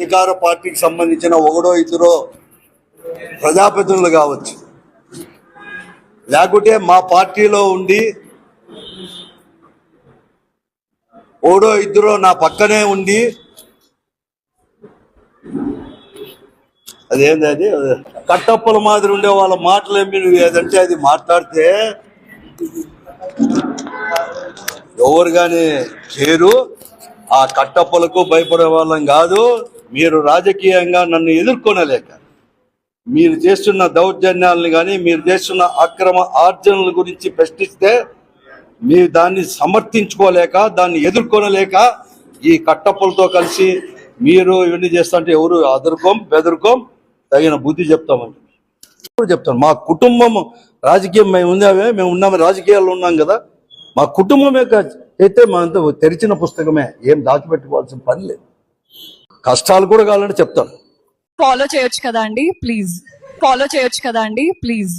అధికార పార్టీకి సంబంధించిన ఒకడో ఇద్దరో ప్రజాప్రతినిధులు కావచ్చు. లేకుంటే మా పార్టీలో ఉండి ఓడో ఇద్దరో నా పక్కనే ఉండి అదేంది అది? కట్టప్పల మాదిరి ఉండే వాళ్ళ మాటలు ఏమి నువ్వు ఏదంటే అది మాట్లాడితే ఎవరు కానీ చేరు ఆ కట్టప్పలకు భయపడే వాళ్ళం కాదు. మీరు రాజకీయంగా నన్ను ఎదుర్కొనలేక మీరు చేస్తున్న దౌర్జన్యాలను కానీ మీరు చేస్తున్న అక్రమ ఆర్జనల గురించి ప్రశ్నిస్తే మీరు దాన్ని సమర్థించుకోలేక దాన్ని ఎదుర్కొనలేక ఈ కట్టప్పులతో కలిసి మీరు ఇవన్నీ చేస్తుంటే ఎవరు? అదుర్కోం బెదుర్కోం తగిన బుద్ధి చెప్తామని చెప్తాను మా కుటుంబం రాజకీయం మేము ఉన్నామే మేము ఉన్నాము రాజకీయాల్లో ఉన్నాం కదా. మా కుటుంబమే అయితే మా తెరిచిన పుస్తకమే ఏం దాచిపెట్టుకోవాల్సిన పని లేదు. కష్టాలు కూడా కావాలంటే చెప్తాను. ఫాలో చేయొచ్చు కదా అండి? ప్లీజ్ ఫాలో చేయొచ్చు కదా అండి? ప్లీజ్